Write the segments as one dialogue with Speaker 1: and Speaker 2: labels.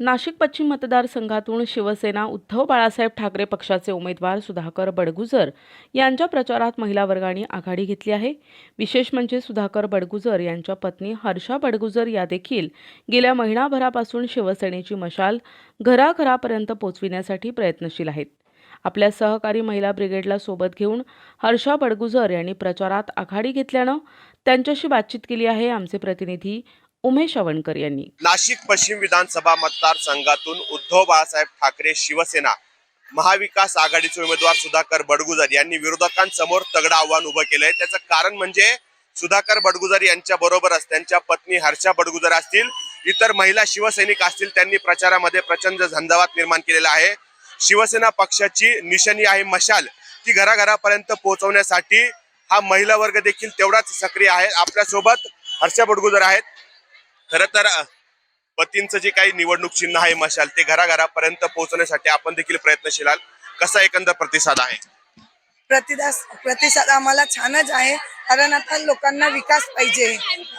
Speaker 1: नाशिक पश्चिम मतदारसंघातून शिवसेना उद्धव बाळासाहेब ठाकरे पक्षाचे उमेदवार सुधाकर बडगुजर यांच्या प्रचारात महिला वर्गाने आघाडी घेतली आहे. विशेष म्हणजे सुधाकर बडगुजर यांच्या पत्नी हर्षा बडगुजर या देखील गेल्या महिनाभरापासून शिवसेनेची मशाल घराघरापर्यंत पोचविण्यासाठी प्रयत्नशील आहेत. आपल्या सहकारी महिला ब्रिगेडला सोबत घेऊन हर्षा बडगुजर यांनी प्रचारात आघाडी घेतल्यानं त्यांच्याशी बातचीत केली आहे. आमचे प्रतिनिधी उमेश अवणकर यांनी.
Speaker 2: नाशिक पश्चिम विधानसभा मतदारसंघातून उद्धव बाळासाहेब ठाकरे शिवसेना महाविकास आघाडीचे उमेदवार सुधाकर बडगुजर यांनी विरोधकांसमोर तगडं आव्हान उभं केलंय. त्याचं कारण म्हणजे सुधाकर बडगुजर यांच्या बरोबरच त्यांच्या पत्नी हर्षा बडगुजर असतील इतर महिला शिवसैनिक असतील त्यांनी प्रचारामध्ये प्रचंड झंझावात निर्माण केलेला आहे. शिवसेना पक्षाची निशाणी आहे मशाल. ती घराघरापर्यंत पोहोचवण्यासाठी हा महिला वर्ग देखील तेवढाच सक्रिय आहे. आपल्यासोबत हर्षा बडगुजर आहेत. खर तर पतींचं जे काही निवडणूक चिन्ह आहे मशाल ते घराघरापर्यंत पोहोचण्यासाठी आपण देखील प्रयत्नशील आहात. कसा एकंदर प्रतिसाद आहे?
Speaker 3: प्रतिदास प्रतिसाद आम्हाला छानच आहे. कारण आता लोकांना विकास पाहिजे.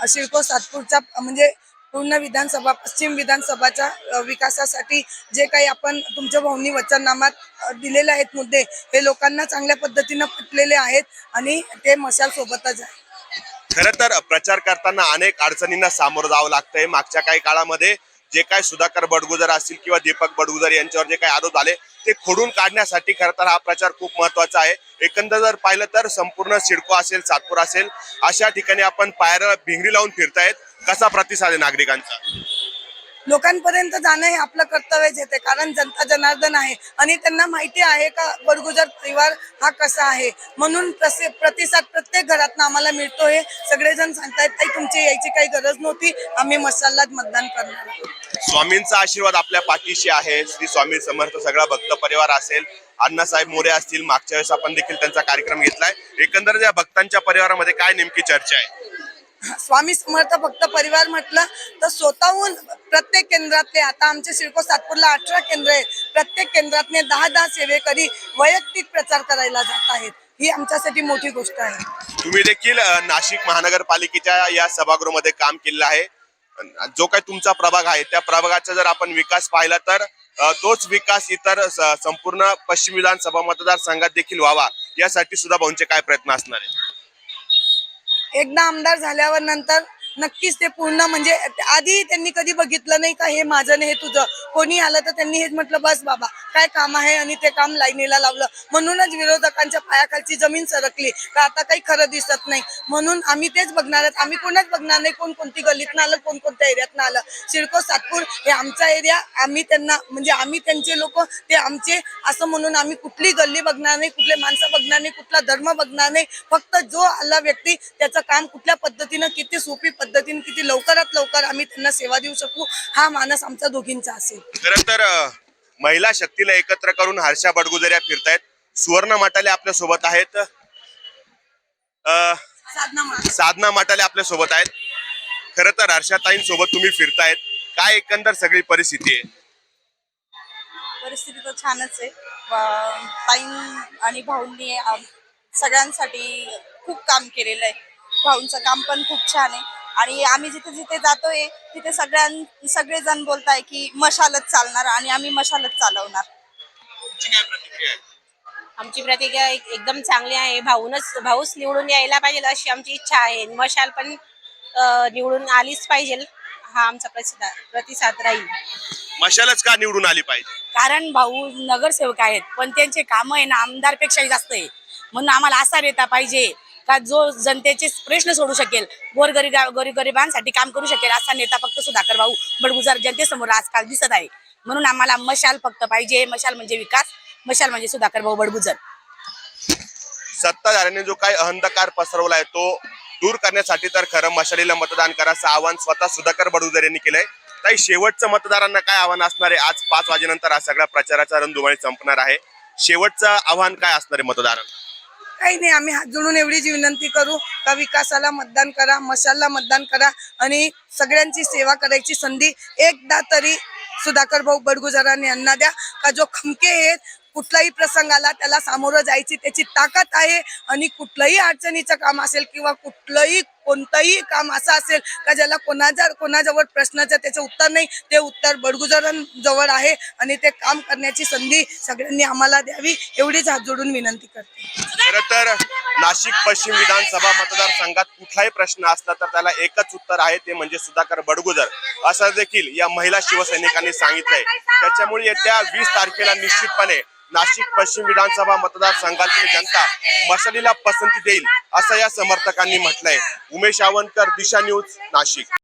Speaker 3: शिडको सातपूरचा म्हणजे पूर्ण विधानसभा पश्चिम विधानसभाच्या विकासासाठी जे काही आपण तुमच्या भाऊनी वचननामात दिलेले आहेत मुद्दे हे लोकांना चांगल्या पद्धतीनं पटलेले आहेत आणि ते मशाल सोबतच आहे.
Speaker 2: खर तर प्रचार करताना अनेक अडचणींना सामोरं जावं लागतंय. मागच्या काही काळामध्ये जे काय सुधाकर बडगुजर असतील किंवा दीपक बडगुजर यांच्यावर जे काही आरोप झाले ते खोडून काढण्यासाठी खरं तर हा प्रचार खूप महत्त्वाचा आहे. एकंदर जर पाहिलं तर संपूर्ण सिडको असेल सातपूर असेल अशा ठिकाणी आपण पायऱ्या भिंगरी लावून फिरतायत. कसा प्रतिसाद आहे नागरिकांचा?
Speaker 3: लोकांपर्यंत जाणं हे आपलं कर्तव्यच येते कारण जनता जनार्दन आहे. आणि त्यांना माहिती आहे का बडगुजर परिवार हा कसा आहे? म्हणून प्रसे- प्रतिसाद प्रत्येक घरातनं आम्हाला मिळतो हे सगळेजण सांगतायत ताई तुमची यायची काही गरज नव्हती. आम्ही मसालाच मतदान करणार
Speaker 2: स्वामींचा आशीर्वाद आपल्या पाठीशी आहे. श्री स्वामी समर्थ सगळा भक्त परिवार असेल. अण्णासाहेब मोरे असतील. मागच्या वेळेस आपण देखील त्यांचा कार्यक्रम घेतलाय. एकंदर या भक्तांच्या परिवारामध्ये काय नेमकी चर्चा आहे?
Speaker 3: स्वामी समर्थ भक्त परिवार म्हटलं तर स्वतःहून प्रत्येक केंद्रातले आता आमचे सिडको सातपूरला अठरा केंद्र आहेत प्रत्येक केंद्रातले दहा दहा सेवेकरी वैयक्तिक प्रचार करायला जात आहेत. ही आमच्यासाठी मोठी गोष्ट आहे.
Speaker 2: तुम्ही देखील नाशिक महानगरपालिकेच्या या सभागृहामध्ये काम केलेलं आहे. जो काही तुमचा प्रभाग आहे त्या प्रभागाचा जर आपण विकास पाहिला तर तोच विकास इतर संपूर्ण पश्चिम विधानसभा मतदारसंघात देखील व्हावा. यासाठी सुद्धा भाऊंचे काय प्रयत्न असणार आहे
Speaker 3: एकदा आमदार झाल्यावर नंतर नक्कीच ते पूर्ण म्हणजे आधी त्यांनी कधी बघितलं नाही का हे माझं नाही हे तुझं? कोणी आलं तर त्यांनी हेच म्हटलं बस बाबा काय काम आहे? आणि ते काम लाईनीला लावलं. म्हणूनच विरोधकांच्या पायाखालची जमीन सरकली. का आता काही खरं दिसत नाही. म्हणून आम्ही तेच बघणार आहेत. आम्ही कोणाच बघणार नाही कोण कोणती गल्लीतनं आलं कोण कोणत्या एरियातनं आलं. सिडको सातपूर हे आमचा एरिया. आम्ही त्यांना म्हणजे आम्ही त्यांचे लोक ते आमचे असं म्हणून आम्ही कुठली गल्ली बघणार नाही कुठले माणसं बघणार नाही कुठला धर्म बघणार नाही. फक्त जो आला व्यक्ती त्याचं काम कुठल्या पद्धतीनं किती सोपी पद्धतीने किती लवकरात लवकर आम्ही त्यांना सेवा देऊ शकू हा मानस आमचा दोघींचा असेल.
Speaker 2: खरं तर महिला शक्तीला एकत्र करून हर्षा बडगुजर या फिरतायत. सुवर्ण माटाले आपल्यासोबत आहेत.
Speaker 3: साधना
Speaker 2: माटाले आपल्यासोबत आहेत. खरं तर हर्षाताईंसोबत तुम्ही फिरतायत. काय एकंदर सगळी परिस्थिती आहे?
Speaker 4: परिस्थिती तर छानच आहे. ताईं आणि भाऊंनी सगळ्यांसाठी खूप काम केलेलं आहे. भाऊंचं काम पण खूप छान आहे. आणि आम्ही जिथे जिथे जातोय तिथे सगळ्यां सगळेजण बोलताय की मशालच चालणार आणि आम्ही मशालच चालवणार.
Speaker 2: तुमची काय प्रतिक्रिया आहे?
Speaker 5: आमची प्रतिक्रिया एक- एकदम चांगली आहे. भाऊनच भाऊच निवडून यायला पाहिजे अशी आमची इच्छा आहे. मशाल पण अं, निवडून आलीच पाहिजे. हा आमचा प्रतिसाद प्रतिसाद राहील.
Speaker 2: मशालच का निवडून आली पाहिजे?
Speaker 6: कारण भाऊ नगरसेवक आहेत पण त्यांचे काम आहे ना आमदारपेक्षाही जास्त आहे. म्हणून आम्हाला असा नेता पाहिजे. का जो जनतेचे प्रश्न सोडू शकेल गोरगरी गोरगरिबांसाठी काम करू शकेल असा नेता फक्त सुधाकर भाऊ बडगुजार जनतेसमोर आजकाल दिसत आहे. म्हणून आम्हाला मशाल फक्त पाहिजे. मशाल म्हणजे विकास मशाल म्हणजे सुधाकर भाऊ बडगुजर.
Speaker 2: सत्ताधाऱ्यांनी जो काही अंधकार पसरवलाय तो दूर करण्यासाठी तर खरं मशालीला मतदान करायचं आव्हान आवाहन स्वतः सुधाकर बडगुजर यांनी केलंय. काही शेवटचं मतदारांना काय आव्हान असणार आहे? आज पाच वाजेनंतर हा सगळ्या प्रचाराचा रणधुमाळी संपणार आहे. शेवटचं आव्हान काय असणार आहे मतदारांना?
Speaker 3: काही नाही आम्ही हात जोडून एवढीच विनंती करू. का विकासाला मतदान करा मशालला मतदान करा आणि सगळ्यांची सेवा करायची संधी एकदा तरी सुधाकर भाऊ बडगुजारांनी यांना द्या. का जो खमके आहेत कुठलाही प्रसंग आला त्याला सामोरं जायची त्याची ताकद आहे आणि कुठलंही अडचणीचं काम असेल किंवा कुठलंही कोणतंही काम असं असेल का ज्याला कोणाच्या कोणाजवळ प्रश्नाचं त्याचं उत्तर नाही ते उत्तर बडगुजरांजवळ आहे आणि ते काम करण्याची संधी सगळ्यांनी आम्हाला द्यावी एवढीच हात जोडून विनंती करते.
Speaker 2: खरं तर नाशिक पश्चिम विधानसभा मतदारसंघात कुठलाही प्रश्न असला तर त्याला एकच उत्तर आहे ते म्हणजे सुधाकर बडगुजर. असं देखील या महिला शिवसैनिकांनी सांगितलंय. त्याच्यामुळे येत्या वीस तारखेला निश्चितपणे नाशिक पश्चिम विधानसभा मतदारसंघातील जनता मशालीला पसंती देईल असं या समर्थकांनी म्हटलंय. उमेश आवनकर दिशा न्यूज नाशिक.